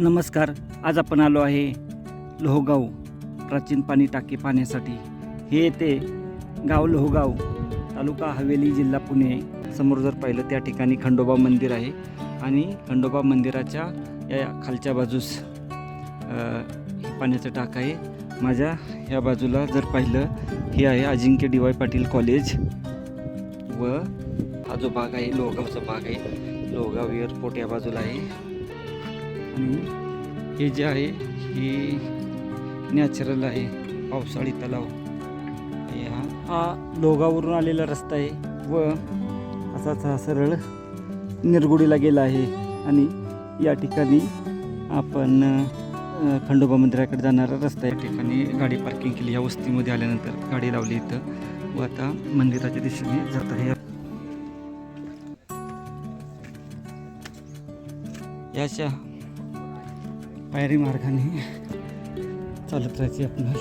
नमस्कार आज आपण आलो आहे लोहगाव प्राचीन पाणी टाकी पाहण्यासाठी. हे येते गाव लोहगाव तालुका हवेली जिल्हा पुणे समोर जर पाहिलं त्या ठिकाणी खंडोबा मंदिर आहे आणि खंडोबा मंदिराच्या या खालच्या बाजूस हे पाण्याचं टाक आहे. माझ्या ह्या बाजूला जर पाहिलं हे आहे Ajinkya D Y Patil college व हा जो भाग आहे लोहगावचा भाग आहे. लोहगाव एअरपोर्ट या बाजूला आहे. आणि हे जे आहे हे नॅचरल आहे पावसाळी तलाव. हा हा. लोगावरून आलेला रस्ता आहे व असाच हा सरळ निरगुडीला गेला आहे. आणि या ठिकाणी आपण खंडोबा मंदिराकडे जाणारा रस्ता या ठिकाणी गाडी पार्किंग केली. या वस्तीमध्ये आल्यानंतर गाडी लावली इथं. व आता मंदिराच्या दिशेने जात आहे. याच्या पायरी मार्गाने चालत राहायची आपल्याला.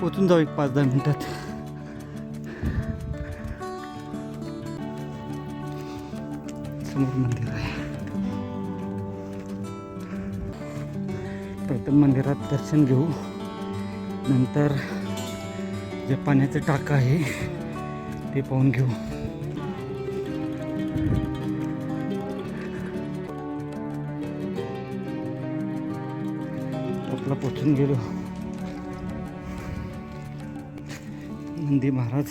पोचून जाऊ एक पाच दहा मिनटात. समोर मंदिर आहे. प्रथम मंदिरात दर्शन घेऊ. नंतर जे पाण्याचं टाकं आहे ते पाहून घेऊ. घाटला पोचून गेलो. नंदी महाराज.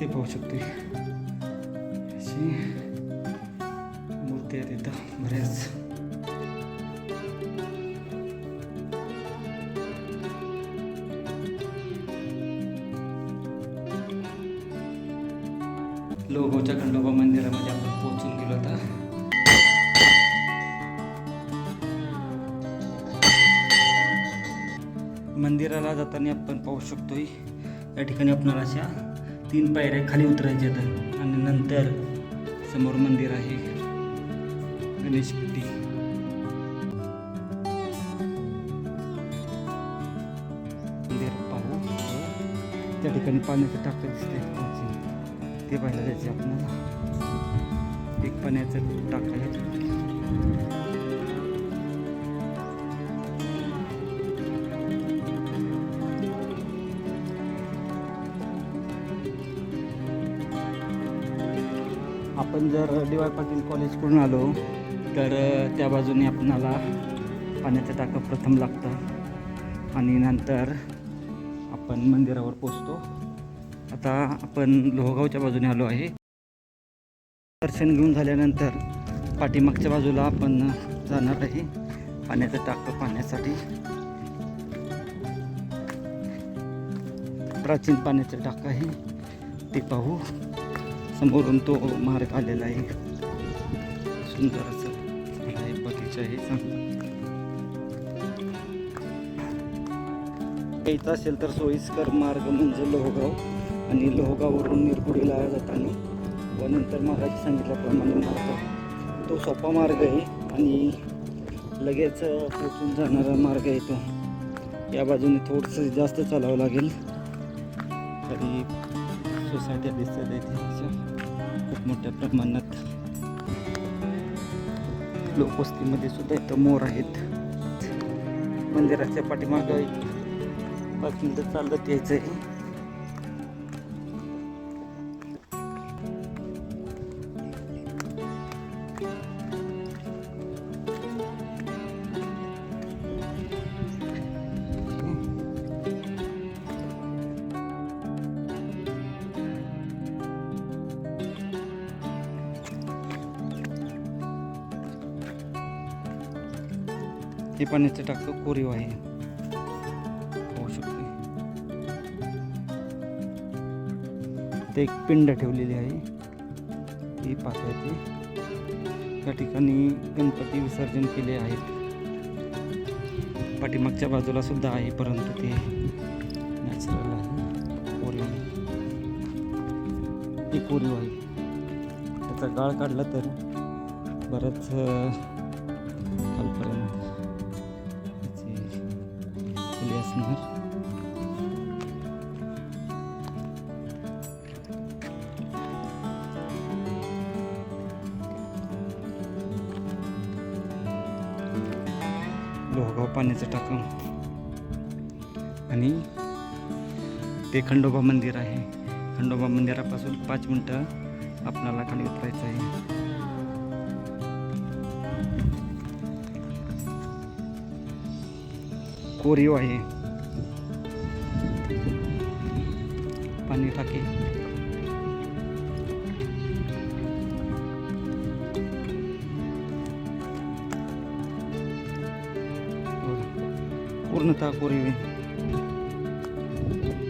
ते पाहू शकतो. अशी मूर्ती आहेत इथं बऱ्याच. लोगोच्या खंडोबा मंदिरामध्ये आपण पोहोचून गेलो आता. मंदिराला जाताना आपण पाहू शकतोय या ठिकाणी आपणाला अशा तीन पायऱ्या खाली उतरायच्या आहेत आणि नंतर समोर मंदिर आहे. गणेश मंदिर पाहू. त्या ठिकाणी पाण्याचं टाकं दिसते. ते पाहायला जायचे आपल्याला. एक पाण्याचं टाकं आपण जर डी वाय पाटील कॉलेजकडून आलो तर त्या बाजूने आपणाला पाण्याचं टाकं प्रथम लागतं. आणि नंतर आपण मंदिरावर पोचतो. आता आपण लोहगावच्या बाजूने आलो आहे. दर्शन घेऊन झाल्यानंतर पाठीमागच्या बाजूला आपण जाणार आहे. पाण्याचं टाकं पाण्यासाठी. प्राचीन पाण्याचं टाकं आहे. ते पाहू. समोरून तो मार्ग आलेला आहे. सुंदर असं झाड आहे बगीचा आहे. चांगला यायचं असेल तर सोयीस्कर मार्ग म्हणजे लोहगाव आणि लोहगाववरून निरगुडीला जाताना. व नंतर महाराज सांगितल्याप्रमाणे मार्ग. तो सोपा मार्ग आहे आणि लगेच पोचून जाणारा मार्ग आहे तो. या बाजूने थोडंसं जास्त चालावं लागेल. तरी सोसायट्या दिसतात आहे खूप मोठ्या प्रमाणात. लोकवस्तीमध्ये सुद्धा इथं मोर आहेत. मंदिराच्या पाठीमागं एक पाच मिनिटं चालत यायचं आहे ते पाण्याचं टाकतो कोरीव आहे. पाहू शकतो. ते एक पिंड ठेवलेली आहे. ती पाहता येते त्या ठिकाणी गणपती विसर्जन केले आहेत. पाठीमागच्या बाजूला सुद्धा आहे परंतु ते नॅचरल आहे. कोरीव ते कोरीव आहे. त्याचा गाळ काढला तर बरंच फुले लोहगाव पाण्याचं टाकं आणि ते खंडोबा मंदिर आहे. खंडोबा मंदिरापासून पाच मिनटं आपल्याला खाली उतरायचं आहे. कोरीव आहे. पाणी থাকে पूर्णतः पूर्वी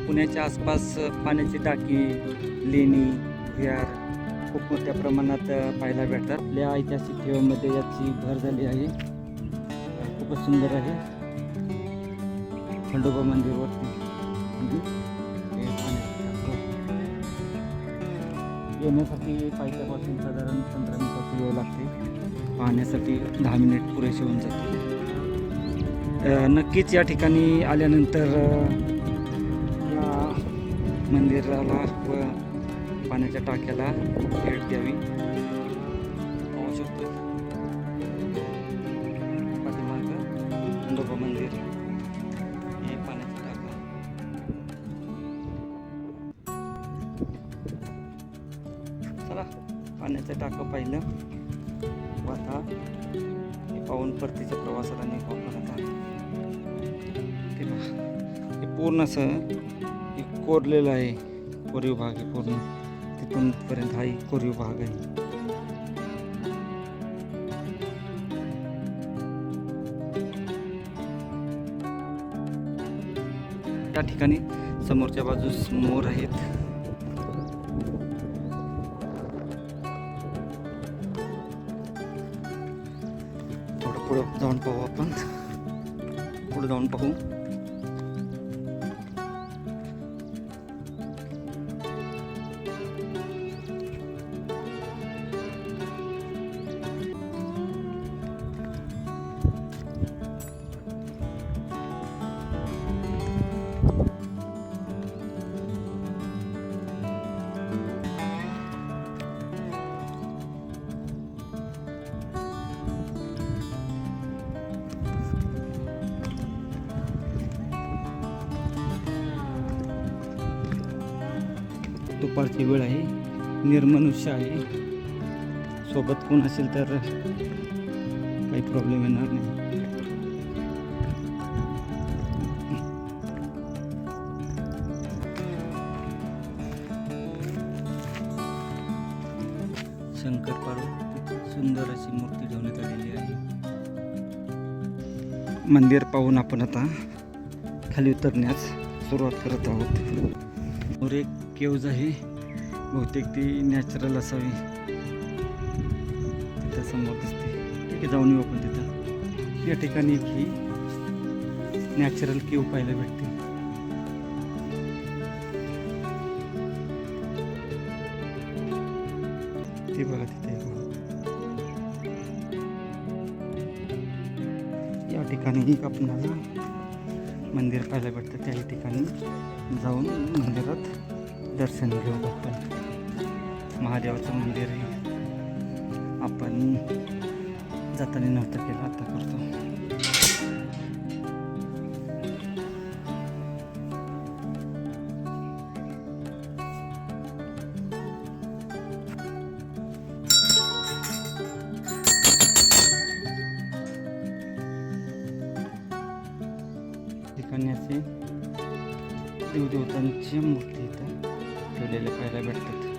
पुण्याच्या आसपास पाण्याची टाकी लेणी विहार खूप मोठ्या प्रमाणात पाहायला भेटतात. आपल्या ऐतिहासिक ठेवामध्ये याची भर झाली आहे. खूपच सुंदर आहे. खंडोबा मंदिरवरती. येण्यासाठी पायथ्यापासून साधारण पंधरा मिनिटाची वेळ लागते. पाहण्यासाठी दहा मिनिट पुरेसे होऊन जाते नक्कीच या ठिकाणी आल्यानंतर या मंदिराला व पाण्याच्या टाक्याला भेट द्यावी. पाहू शकतो. खंडोबा मंदिर. टाकं पाहिलं. व आता हे पाहून परतीच्या प्रवासाला आणि आपण आहे ते हे पूर्ण असं हे कोरलेलं आहे. कोरीव भाग आहे पूर्ण. तिथून पर्यंत हा एक कोरीव भाग आहे. त्या ठिकाणी समोरच्या बाजूस मोर आहेत. पुढं जाऊन पाहू आपण. पुढे जाऊन पाहू. दुपारची वेळ आहे. निर्मनुष्य आहे. सोबत कोण असेल तर काही प्रॉब्लेम येणार नाही. शंकर पार्वती सुंदर अशी मूर्ती ठेवण्यात आलेली आहे. मंदिर पाहून आपण आता खाली उतरण्यास सुरुवात करत आहोत. एक केव्ज आहे. बहुतेक ती नॅचरल असावी. तिथं समोर दिसते. ठीक आहे जाऊन येऊ आपण तिथं. या ठिकाणी एक ही नॅचरल केव पाहायला भेटते. ते बघा तिथे बघा. या ठिकाणी आपणाला मंदिर पाहायला भेटतं. त्या ठिकाणी जाऊन मंदिरात दर्शन घेऊ आपण महादेवाचं मंदिर आहे आपण जाताना नव्हतं केलं आता करतो. ठिकाणी असे देवदेवतांची मूर्ती इथं. ठेवलेल्या पाहायला भेटतात